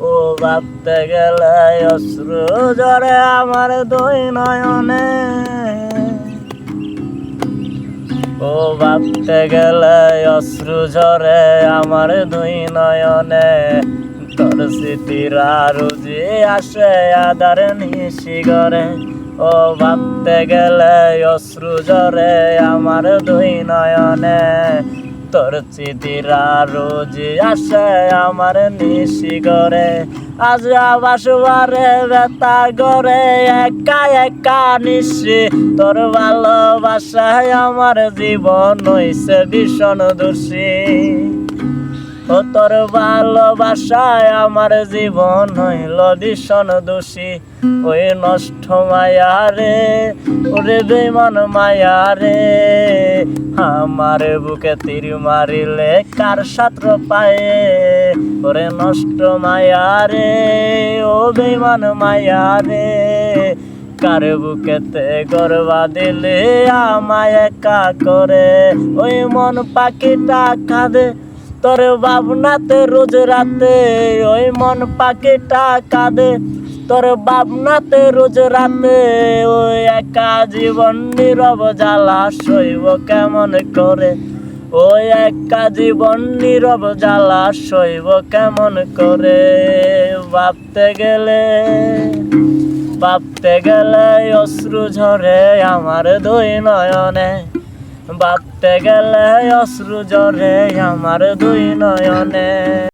ও ভাবতে গেলে অশ্রু জরে আমার দুই নয়নে। ও ভাবতে গেলে অশ্রু ঝরে আমার দুই নয়নে। তোর স্মৃতির যে আসে আদার নিশি গরে ও ভাবতে গেলে অশ্রু ঝরে আমার দুই নয়নে। তোর চিঠিরা রোজ আসে আমার নিশি গরে আজ আবার বারে বেতা গরে একা একা নিশি। তোর ভালোবাসায় আমার জীবন হইছে ভীষণ দোষী। ও তোর ভালোবাসায় আমার জীবন হইল ভীষণ দোষী। ওই নষ্ট মায়া রে, ওরে বেমান মায়া রে। আমার বুকে তীর মারিলে কার সাত্র পায়ে? ওরে নষ্ট মায়া রে, ও বেমান মায়া রে। কার বুকেতে গরবা দিলে আমায় একা করে? ওই মন পাখিটা কাঁদে তোর ভাবনাতে রোজ রাতে ওই মন পাখিটা কাঁদে। তোর ভাবনাতে রোজ রাতে ওই একা জীবন নীরব জ্বালা সইব কেমন করে? ওই একা জীবন নীরব জ্বালা সইব কেমন করে? ভাবতে গেলে ভাবতে গেলে অশ্রু ঝরে আমার দুই নয়নে। ভাবতে গেলে অশ্রু জরে আমার দুই নয়নে।